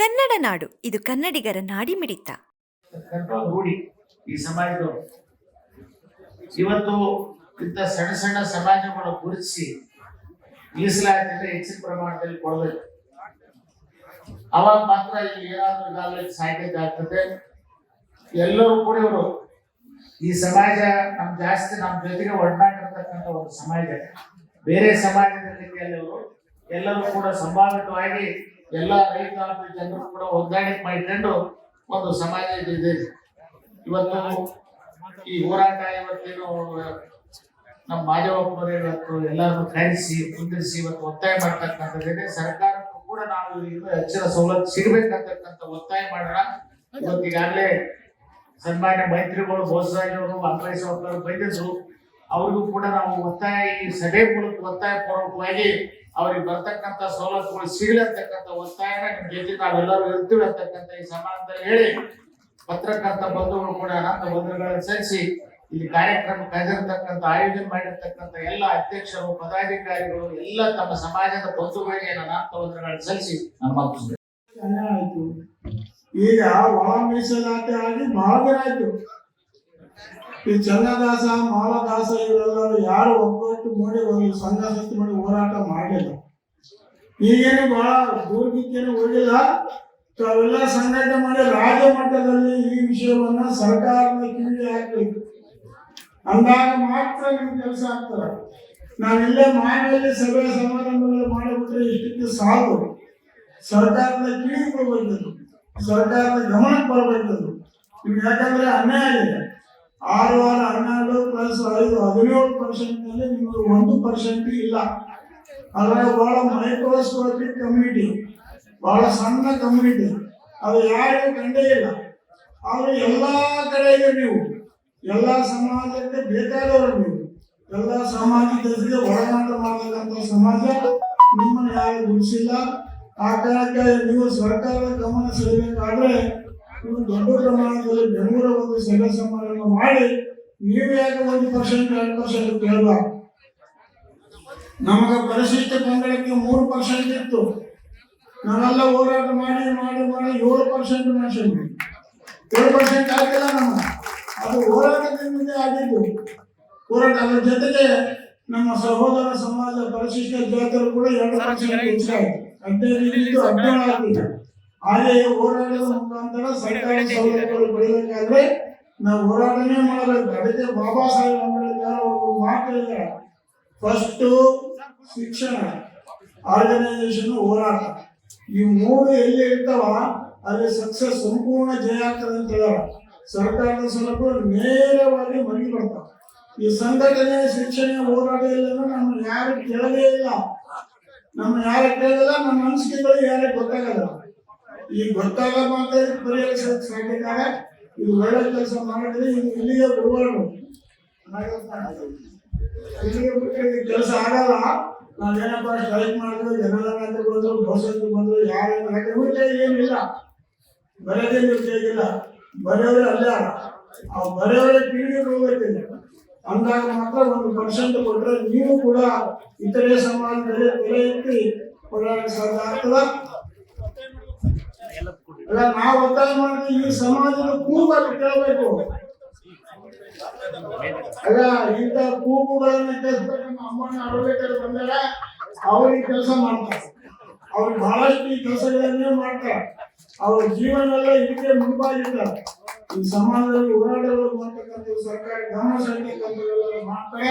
ಕನ್ನಡ ನಾಡು, ಇದು ಕನ್ನಡಿಗರ ನಾಡಿ ಮಿಡಿತ ಈ ಸಮಾಜದವರು. ಇವತ್ತು ಇಂಥ ಸಣ್ಣ ಸಣ್ಣ ಸಮಾಜಗಳು ಗುರುತಿಸಿ ಮೀಸಲಾತಿಯಲ್ಲಿ ಹೆಚ್ಚಿನ ಪ್ರಮಾಣದಲ್ಲಿ ಕೊಡಬೇಕು. ಅವಾಗ ಮಾತ್ರ ಇಲ್ಲಿ ಏನಾದ್ರೂ ಇದಾಗಲಿ ಸಾಧ್ಯತೆ ಆಗ್ತದೆ. ಎಲ್ಲರೂ ಕೂಡ ಇವರು ಈ ಸಮಾಜ ನಮ್ ಜಾಸ್ತಿ ನಮ್ಮ ಜೊತೆಗೆ ಒಡನಾಡಿರ್ತಕ್ಕಂಥ ಒಂದು ಸಮಾಜ. ಬೇರೆ ಸಮಾಜದಲ್ಲಿ ರೀತಿಯಲ್ಲಿ ಎಲ್ಲರೂ ಕೂಡ ಸಂಭಾವಿತವಾಗಿ ಎಲ್ಲ ರೈತ ಜನರು ಕೂಡ ಹೊಂದಾಣಿಕೆ ಮಾಡಿಕೊಂಡು ಒಂದು ಸಮಾಜ ಇದೆ ಇವತ್ತು ಈ ಹೋರಾಟ ಇವತ್ತೇನು ನಮ್ಮ ಮಾಜವಪ್ಪರು ಇವತ್ತು ಎಲ್ಲರನ್ನು ಕರೆಸಿ, ಕುಂದಿರಿಸಿ ಇವತ್ತು ಒತ್ತಾಯ ಮಾಡ್ತಕ್ಕಂಥದ್ದೇನೆ. ಸರ್ಕಾರಕ್ಕೂ ಕೂಡ ನಾವು ಹೆಚ್ಚಿನ ಸವಲತ್ತು ಸಿಗಬೇಕಂತಕ್ಕಂಥ ಒತ್ತಾಯ ಮಾಡೋಣ. ಇವತ್ತು ಈಗಾಗಲೇ ಸನ್ಮಾನ್ಯ ಮೈತ್ರಿಗಳು ಬೋಸರಾಜ್ ಅವರು ಅಂಬರೀಶ್ ಬಂದಿದ್ರು ಅವ್ರಿಗೂ ಕೂಡ ನಾವು ಒತ್ತಾಯ ಈ ಸಭೆ ಮೂಲಕ ಒತ್ತಾಯ ಪೂರ್ವಕವಾಗಿ ಅವ್ರಿಗೆ ಬರ್ತಕ್ಕಂಥ ಸವಲತ್ತುಗಳು ಸಿಗಲಿ ಅಂತಕ್ಕಂಥ ಒತ್ತಾಯನ ನಿಮ್ ಜೊತೆ ನಾವೆಲ್ಲರೂ ಇರ್ತೀವಿ ಅಂತಕ್ಕಂಥ ಈ ಸಮಾರಂಭದಲ್ಲಿ ಹೇಳಿ ಪತ್ರಕರ್ತ ಬಂಧುಗಳು ಕೂಡ ಅನಂತ ಬಂಧುಗಳನ್ನು ಸೇರಿಸಿ ಇಲ್ಲಿ ಕಾರ್ಯಕ್ರಮ ಕರೆದಿರ್ತಕ್ಕಂಥ, ಆಯೋಜನೆ ಮಾಡಿರ್ತಕ್ಕಂಥ ಎಲ್ಲ ಅಧ್ಯಕ್ಷರು, ಪದಾಧಿಕಾರಿಗಳು, ಎಲ್ಲ ತಮ್ಮ ಸಮಾಜದ ಬಂಧುಗಳಿಗೆ ನನ್ನ ಅನಂತ ಬಂಧುಗಳನ್ನು ಸಲ್ಲಿಸಿ ನಾನು ಈಗ ಒಳ ಮೀಸಲಾತಿ ಆಗಿ ಬಹಳ ಆಯ್ತು ಈ ಚನ್ನದಾಸ ಮಾಲದಾಸ ಇವರೆಲ್ಲರೂ ಯಾರು ಒಗ್ಗಟ್ಟು ಮಾಡಿ ಒಂದು ಸಂಘ ಸಂಸ್ಥೆ ಮಾಡಿ ಹೋರಾಟ ಮಾಡಿಲ್ಲ. ಈಗೇನು ಬಹಳ ದೂರದಿಕ್ಕೇನು ಹೋಗಿಲ್ಲ ತಾವೆಲ್ಲ ಸಂಘಟನೆ ಮಾಡಿ ರಾಜಮಟ್ಟದಲ್ಲಿ ಈ ವಿಷಯವನ್ನ ಸರ್ಕಾರದ ಕಿವಿಗೆ ಹಾಕಬೇಕು. ಅಂದಾಗ ಮಾತ್ರ ನಿಮ್ಗೆ ಕೆಲಸ ಆಗ್ತದೆ. ನಾವಿಲ್ಲೇ ಮನೆಯಲ್ಲಿ ಸಭೆ ಸಮಾರಂಭಗಳು ಮಾಡಿಬಿಟ್ರೆ ಇಷ್ಟಕ್ಕೆ ಸಾಕು. ಸರ್ಕಾರದ ಕಿವಿಗೆ ಬರಬೇಕದು ಸರ್ಕಾರದ ಗಮನಕ್ಕೆ ಬರಬೇಕದು ಈಗ ಯಾಕಂದ್ರೆ ಅನ್ಯಾಯ ಇದೆ. ಆರು ಆರು ಹನ್ನೆರಡು ಪ್ಲಸ್ ಐದು, ಹದಿನೇಳು ಪರ್ಸೆಂಟ್ನಲ್ಲಿ ನಿಮಗೆ ಒಂದು ಪರ್ಸೆಂಟ್ ಇಲ್ಲ. ಅದ್ರಾಗ ಬಹಳ ಮೈಕ್ರೋಸ್ಕೋಪಿಕ್ ಕಮ್ಯುನಿಟಿ ಬಹಳ ಸಣ್ಣ ಕಮ್ಯುನಿಟಿ ಅದು ಯಾರಿಗೂ ಕಂಡೇ ಇಲ್ಲ. ಆದ್ರೆ ಎಲ್ಲಾ ಕಡೆ ಇದೆ ನೀವು, ಎಲ್ಲ ಸಮಾಜಕ್ಕೆ ಬೇಕಾದವರು ನೀವು, ಎಲ್ಲ ಸಾಮಾಜಿಕ ಒಳನಾಟ ಮಾಡತಕ್ಕಂಥ ಸಮಾಜ ನಿಮ್ಮನ್ನು ಯಾರು ಗುರುಸಿಲ್ಲ ಆ ಕಾರಣಕ್ಕೆ ನೀವು ಸರ್ಕಾರದ ಗಮನ ಸೆಳೆಯಬೇಕಾದ್ರೆ ನೀವು ದೊಡ್ಡ ಪ್ರಮಾಣದಲ್ಲಿ ಬೆಂಗಳೂರ ಒಂದು ಸಭೆ ಸಮಾರಂಭ ಮಾಡಿ ನೀವು ಯಾಕೆ ಒಂದು ಪರ್ಸೆಂಟ್ ಎರಡು ಪರ್ಸೆಂಟ್ ಕೇಳುವ ನಮಗ ಪರಿಶಿಷ್ಟ ಪಂಗಡಕ್ಕೆ ಮೂರು ಪರ್ಸೆಂಟ್ ಇತ್ತು. ನಾವೆಲ್ಲ ಹೋರಾಟ ಮಾಡಿ ಮಾಡಿ ಮಾಡಿ ಏಳು ಪರ್ಸೆಂಟ್ ಮಾಡಿಸಿದ್ವಿ ಏಳು ಪರ್ಸೆಂಟ್ ಆಗಿಲ್ಲ ನಮ್ಮ. ಅದು ಹೋರಾಟದಿಂದ ಆಗಿದ್ದು. ಹೋರಾಟ ಅದರ ಜೊತೆಗೆ ನಮ್ಮ ಸಹೋದರ ಸಮಾಜ, ಪರಿಶಿಷ್ಟ ಜಾತರು ಕೂಡ ಎರಡು ಪರ್ಸೆಂಟ್ ಹೆಚ್ಚಾಯಿತು. ಹದಿನೈದು ಹದಿನೇಳು ಆಗಿದೆ ಹಾಗೆಯೇ ಹೋರಾಟದ ಮುಖಾಂತರ ಸರ್ಕಾರಿ ಸೌಲಭ್ಯಗಳು ಪಡೆಯಬೇಕಾದ್ರೆ ನಾವು ಹೋರಾಟನೇ ಮಾಡಬೇಕು. ಅದಕ್ಕೆ ಬಾಬಾ ಸಾಹೇಬ್ ಅಂಬೇಡ್ಕರ್ ಅವರು ಮಾತು ಹೇಳಿದ್ದಾರೆ ಫಸ್ಟ್ ಶಿಕ್ಷಣ ಆರ್ಗನೈಸೇಷನ್ ಹೋರಾಟ. ಈ ಮೂರು ಎಲ್ಲಿ ಇರ್ತಾವ ಅಲ್ಲಿ ಸಕ್ಸಸ್ ಸಂಪೂರ್ಣ ಜಯ ಆಗ್ತದೆ ಅಂತ ಹೇಳ್ಯಾರ ಸರ್ಕಾರದ ಸೌಲಭ್ಯ ನೇರವಾಗಿ ಮನೆಗೆ ಬರ್ತಾವ. ಈ ಸಂಘಟನೆ ಶಿಕ್ಷಣ ಹೋರಾಟ ಇಲ್ಲ ನಮ್ಮ ಯಾರು ಕೇಳಲೇ ಇಲ್ಲ. ನಮ್ಮ ಯಾರು ಕೇಳಲ್ಲ ನಮ್ಮ ಅನಿಸಿಕೆಗಳು ಯಾರಿಗೆ ಗೊತ್ತಾಗಲ್ಲ. ಈ ಗೊತ್ತಾಗಲ್ಲ ಮಾತ್ರ ಪರಿಹರಿಸೋಕೆ ಸಾಧ್ಯದಾಗ ಇದು ಒಳ್ಳೆ ಕೆಲಸ ಮಾಡಿದ್ರೆ ಇದು ಇಲ್ಲಿಗೆ ಬಿಡಬಾರ್ದು ಇಲ್ಲಿಗೆ ಬಿಟ್ಟರೆ ಕೆಲಸ ಆಗಲ್ಲ. ನಾವೇನಪ್ಪ ಸ್ಟ್ರೈಕ್ ಮಾಡಿದ್ರು ಜನಗಣತಿ ಬಂದ್ರು ಬಹುಸಂಖ್ಯೆ ಬಂದ್ರು, ಯಾರೇನು ಹಾಕಿದ್ರೆ ಏನಿಲ್ಲ. ಬರೋದೇ ನಿರ್ದೇಶಿಲ್ಲ ಬರೆಯೋರು ಅಲ್ಲ. ಆ ಬರೆಯೋರ ಪೀಳಿಗೆ ಹೋಗ್ಬೇಕಿಲ್ಲ ಅಂದಾಗ ಮಾತ್ರ ಒಂದು ಪರ್ಸೆಂಟ್ ಕೊಟ್ಟರೆ ನೀವು ಕೂಡ ಇತರೆ ಸಮಾಜದಲ್ಲಿ ತಲೆ ಎತ್ತಿ ಆಗ್ತದ? ಅಲ್ಲ, ನಾವು ಒತ್ತಾಯ ಮಾಡಿದ್ರೆ ಈ ಸಮಾಜದ ಕೂಗಲ್ಲಿ ಕೇಳಬೇಕು. ಅಲ್ಲ, ಇಂಥ ಕೂಗುಗಳನ್ನ ಅಮ್ಮನ ಅಡಬೇಕಾದ್ರೆ ಬಂದಾಗ ಅವ್ರಿಗೆ ಕೆಲಸ ಮಾಡ್ತಾರೆ. ಅವ್ರು ಬಹಳಷ್ಟು ಈ ಕೆಲಸಗಳನ್ನೇ ಮಾಡ್ತಾರೆ. ಅವ್ರ ಜೀವನ ಇದಕ್ಕೆ ಮುಂಬಾಗಿದ್ದಾರೆ. ಈ ಸಮಾಜದಲ್ಲಿ ಹೋರಾಟಗಳು ಮಾಡ್ತಕ್ಕಂಥ ಸರ್ಕಾರ ಗಮನ ಸಂಖ್ಯೆ ಮಾಡ್ತಾರೆ.